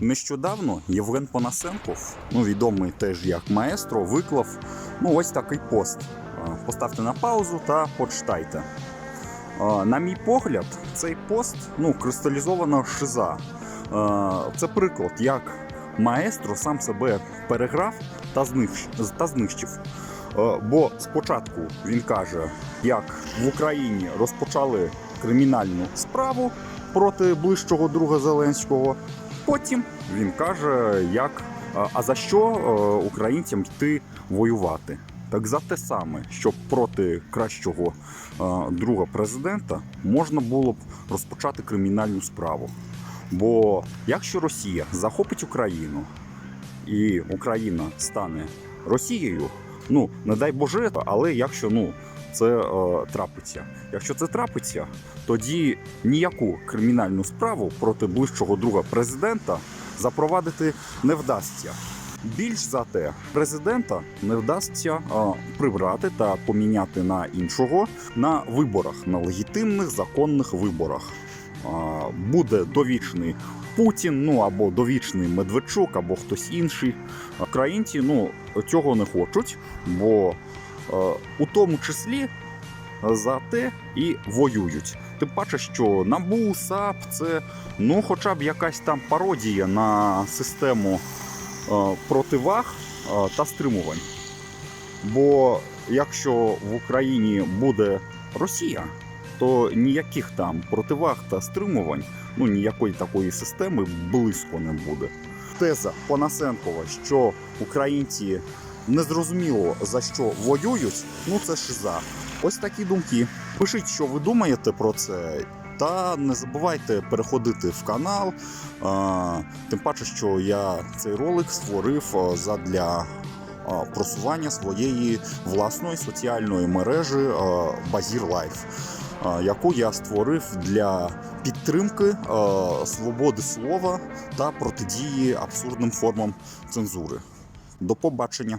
Нещодавно Євген Понасенков, ну відомий теж як маестро, виклав ну ось такий пост. Поставте на паузу та почитайте. На мій погляд, цей пост ну, кристалізована шиза. Це приклад, як маестро сам себе переграв та знищ- та знищив. Бо спочатку він каже, як в Україні розпочали кримінальну справу проти ближчого друга Зеленського. Потім він каже, як а за що е, українцям йти воювати? Так за те саме, щоб проти кращого е, друга президента можна було б розпочати кримінальну справу. Бо якщо Росія захопить Україну і Україна стане Росією, ну не дай Боже, але якщо ну це е, трапиться, якщо це трапиться, тоді ніяку кримінальну справу проти ближчого друга президента запровадити не вдасться. Більш за те, президента не вдасться е, прибрати та поміняти на іншого на виборах, на легітимних законних виборах. Е, буде довічний Путін, ну або довічний Медведчук, або хтось інший. Українці ну цього не хочуть, бо у тому числі за те і воюють. Тим паче, що НАБУ, САП це ну, хоча б якась там пародія на систему е, противаг е, та стримувань. Бо якщо в Україні буде Росія, то ніяких там противаг та стримувань, ну ніякої такої системи близько не буде. Теза Понасенкова, що українці незрозуміло за що воюють, ну це шиза. Ось такі думки. Пишіть, що ви думаєте про це. Та не забувайте переходити в канал. Тим паче, що я цей ролик створив задля просування своєї власної соціальної мережі Базір Лайф, яку я створив для підтримки свободи слова та протидії абсурдним формам цензури. До побачення!